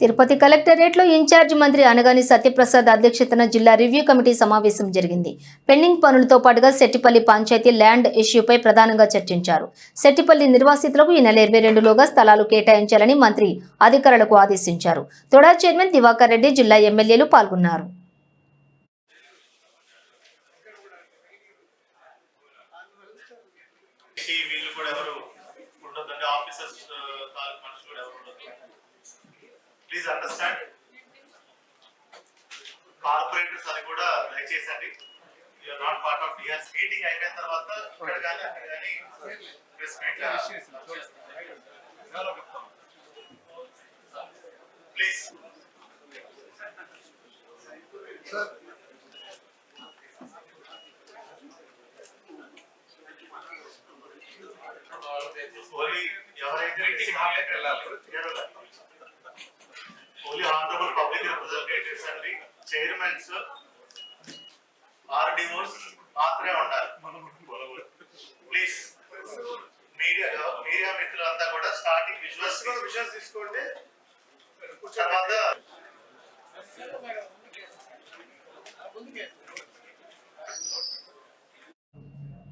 తిరుపతి కలెక్టరేట్లో ఇన్ఛార్జ్ మంత్రి అనగాని సత్యప్రసాద్ అధ్యక్షతన జిల్లా రివ్యూ కమిటీ సమావేశం జరిగింది. పెండింగ్ పనులతో పాటుగా సెట్టిపల్లి పంచాయతీ ల్యాండ్ ఇష్యూపై ప్రధానంగా చర్చించారు. సెట్టిపల్లి నిర్వాసితులకు ఈ నెల ఇరవై రెండులోగా స్థలాలు కేటాయించాలని మంత్రి అధికారులకు ఆదేశించారు. తొడా చైర్మన్ దివాకర్ రెడ్డి జిల్లా ఎమ్మెల్యేలు పాల్గొన్నారు. వీళ్ళు కూడా ఎవరు ఆఫీసర్స్ తాలూకు మనుషులు కూడా ఎవరు ఉండదు ప్లీజ్ అండర్స్టాండ్ కార్పొరేటర్స్ అది కూడా దయచేసండి. You are not part of DRs meeting అయిపోయిన తర్వాత ఇక్కడ కానీ అక్కడ కానీ ప్రెస్ మీట్ ప్లీజ్ ఎవరైతే ఓన్లీ ఆనరబుల్ పబ్లిక్ రిప్రజెంటేటివ్స్ అండి చైర్మన్స్ ఆర్డీఓస్ మాత్రమే ఉండాలి. ప్లీజ్ మీడియా మీడియా మిత్రులంతా కూడా స్టార్టింగ్ విజువల్స్ విజువల్స్ తీసుకోండి.